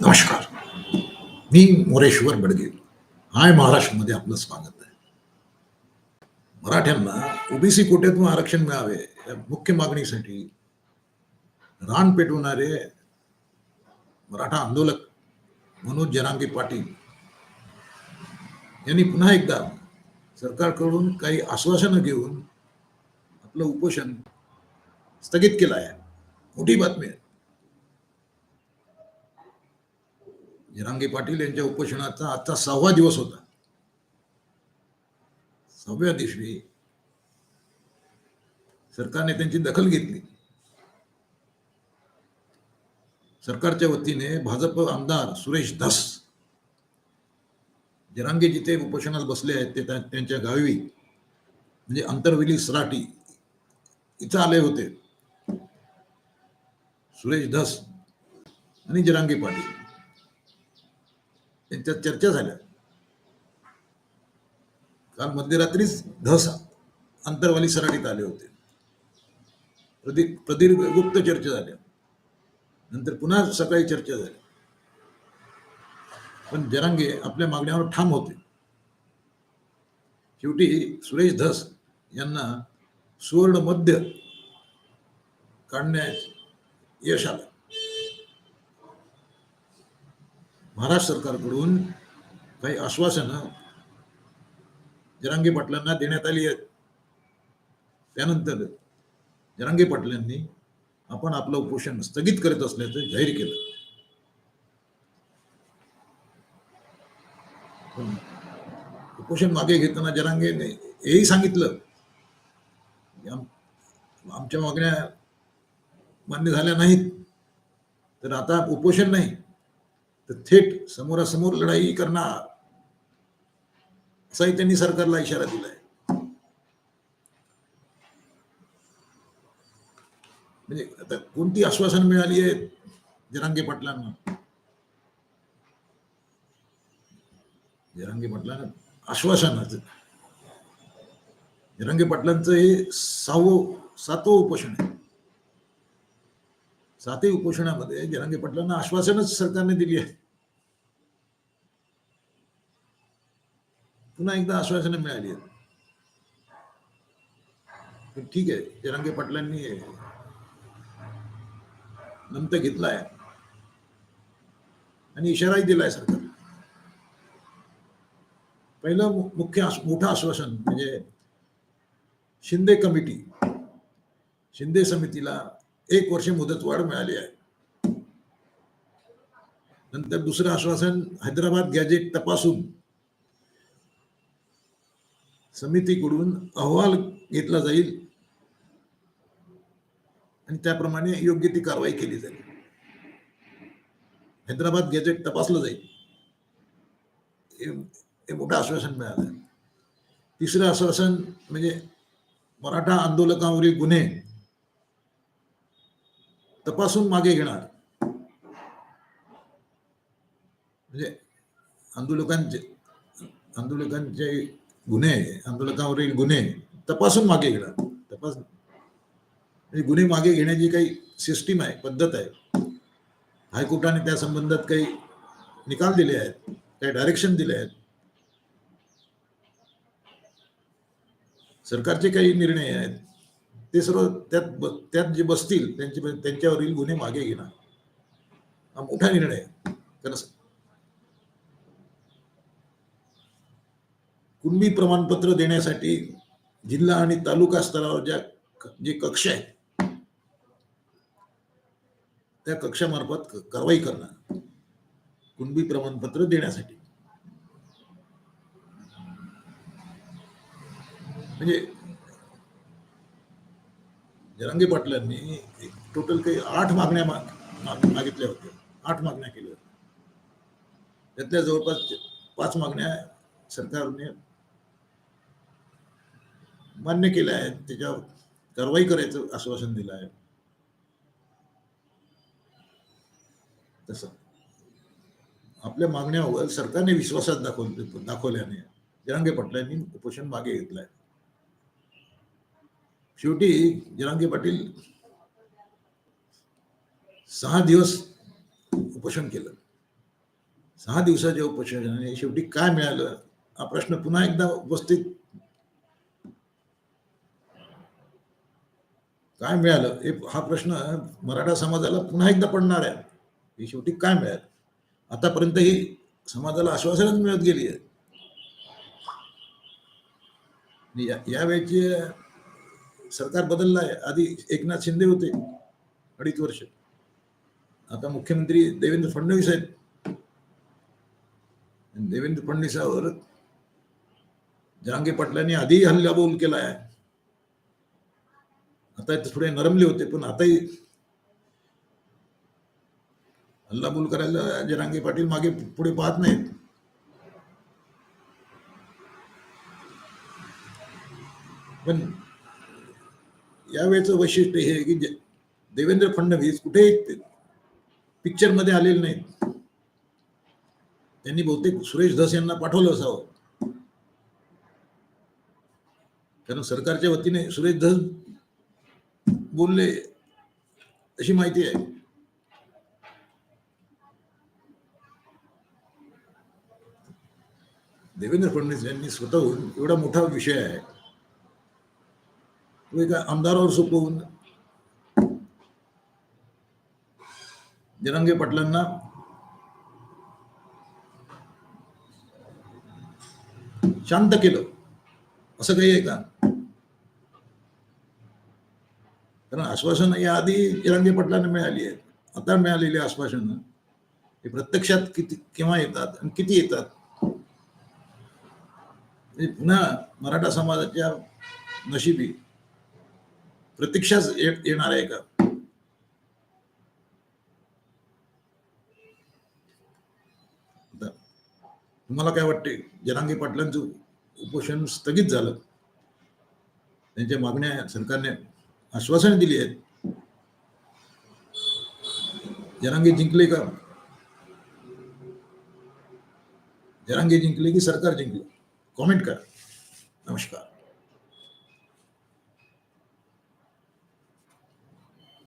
नमस्कार. मी मोरेश्वर बडगे. हाय महाराष्ट्रमध्ये आपलं स्वागत आहे. मराठ्यांना ओबीसी कोट्यातून आरक्षण मिळावे या मुख्य मागणीसाठी रान पेटवणारे मराठा आंदोलक मनोज जरांगे पाटील यांनी पुन्हा एकदा सरकारकडून काही आश्वासनं घेऊन आपलं उपोषण स्थगित केलं आहे. मोठी बातमी आहे. जरांगे पाटील यांच्या उपोषणाचा आजचा सहावा दिवस होता. सहाव्या दिवशी सरकारने त्यांची दखल घेतली. सरकारच्या वतीने भाजप आमदार सुरेश धस जरांगे जिथे उपोषणात बसले आहेत ते त्यांच्या गावी म्हणजे अंतरविली सराटी इथं आले होते. सुरेश धस आणि जरांगे पाटील. त्यांच्यात चर्चा झाल्या. काल मध्यरात्रीच धस अंतरवाली सराटीत आले होते. प्रदीप प्रदीर्घ गुप्त चर्चा झाल्या. नंतर पुन्हा सकाळी चर्चा झाली पण जरांगे आपल्या मागण्यावर ठाम होते. शेवटी सुरेश धस यांना सुवर्ण मध्य काढण्यास यश आलं. महाराष्ट्र सरकारकडून काही आश्वासनं जरांगे पाटलांना देण्यात आली आहेत. त्यानंतर जरांगे पाटलांनी आपण आपलं उपोषण स्थगित करत असल्याचं जाहीर केलं. उपोषण मागे घेताना जरांगेने हेही सांगितलं आमच्या मागण्या मान्य झाल्या नाहीत. तर आता उपोषण नाही. तर थेट समोरासमोर लढाई करणार. असाही त्यांनी सरकारला इशारा दिलाय. म्हणजे आता कोणती आश्वासन मिळाली आहेत? जरांगे पाटलांना. जरांगे पाटलांना आश्वासन जरांगे पाटलांचं हे सहावं सातवं उपोषण आहे. सातही उपोषणामध्ये जरांगे पाटलांना आश्वासनच सरकारने दिली आहे. पुन्हा एकदा आश्वासनं मिळाली आहेत. ठीक आहे, जरांगे पाटलांनी नंतर घेतलाय. आणि इशाराही दिलाय सरकार पहिलं मुख्य मोठं आश्वासन म्हणजे शिंदे कमिटी, शिंदे समितीला एक वर्ष मुदतवाढ मिळाली आहे. नंतर दुसरं आश्वासन हैदराबाद गॅजेट तपासून समितीकडून अहवाल घेतला जाईल. आणि त्याप्रमाणे योग्य ती कारवाई केली जाईल. हैदराबाद गॅजेट तपासलं जाईल. हे- मोठं आश्वासन मिळालं. तिसरं आश्वासन म्हणजे मराठा आंदोलकांवरील गुन्हे तपासून मागे घेणार. म्हणजे आंदोलकांचे आंदोलकांचे गुन्हे आंदोलकांवरील गुन्हे तपासून मागे घेणार. तपास म्हणजे गुन्हे मागे घेण्याची काही सिस्टीम आहे पद्धत आहे. हायकोर्टाने त्या संबंधात काही निकाल दिले आहेत काही डायरेक्शन दिले आहेत. सरकारचे काही निर्णय आहेत. ते सर्व त्यात त्यात जे बसतील त्यांचे म्हणजे त्यांच्यावरील गुन्हे मागे घेणार. हा मोठा निर्णय आहे. कारण कुणबी प्रमाणपत्र देण्यासाठी जिल्हा आणि तालुका स्तरावर ज्या जे कक्ष आहेत त्या कक्षामार्फत कारवाई करणार. कुणबी प्रमाणपत्र देण्यासाठी. म्हणजे जरांगे पाटलांनी टोटल काही आठ मागण्या मागितल्या होत्या. आठ मागण्या केल्या होत्या. त्यातल्या जवळपास पाच मागण्या सरकारने मान्य केल्या आहेत. त्याच्यावर कारवाई करायचं आश्वासन दिलं आहे. तसं. आपल्या मागण्यावर सरकारने विश्वासात दाखवले दाखवल्याने जरांगे पाटलांनी उपोषण मागे घेतलं आहे शेवटी जरांगे पाटील सहा दिवस उपोषण केलं. सहा दिवसाच्या उपोषणाने शेवटी काय मिळालं? हा प्रश्न पुन्हा एकदा उपस्थित काय मिळालं? हे हा प्रश्न मराठा समाजाला पुन्हा एकदा पडणार आहे. हे शेवटी काय मिळालं? आतापर्यंत ही समाजाला आश्वासनच मिळत गेली आहे. यावेळेची या- यावेळची सरकार बदललं आहे. आधी एकनाथ शिंदे होते अडीच वर्ष. आता मुख्यमंत्री देवेंद्र फडणवीस आहेत. देवेंद्र फडणवीसावर जहांगे पाटलांनी आधीही हल्लाबोल केला आहे. आता ते थोडे नरमले होते पण आताही हल्लाबोल करायला जरांगे पाटील मागे पुढे पाहत नाहीत. पण यावेळेचं वैशिष्ट्य हे की देवेंद्र फडणवीस कुठेही पिक्चरमध्ये आलेले नाहीत. त्यांनी बहुतेक सुरेश धस यांना पाठवलं असावं. कारण सरकारच्या वतीने सुरेश धस बोलले अशी माहिती आहे. देवेंद्र फडणवीस यांनी स्वतःहून एवढा मोठा विषय आहे. एका आमदारावर सोपवून. जरांगे पाटलांना शांत केलं. असं काही आहे का? कारण आश्वासन या आधी जरांगे पाटलांना मिळाली आहेत आता मिळालेली आश्वासनं हे प्रत्यक्षात किती केव्हा येतात आणि किती येतात? पुन्हा मराठा समाजाच्या नशिबी प्रतीक्षाच येणार आहे का? तुम्हाला काय वाटते? जनांगी पाटलांचं उपोषण स्थगित झालं. त्यांच्या मागण्या सरकारने आश्वासन दिली आहेत. जनांगी जिंकले का? जनांगी जिंकले की सरकार जिंकलं? कॉमेंट करा. नमस्कार.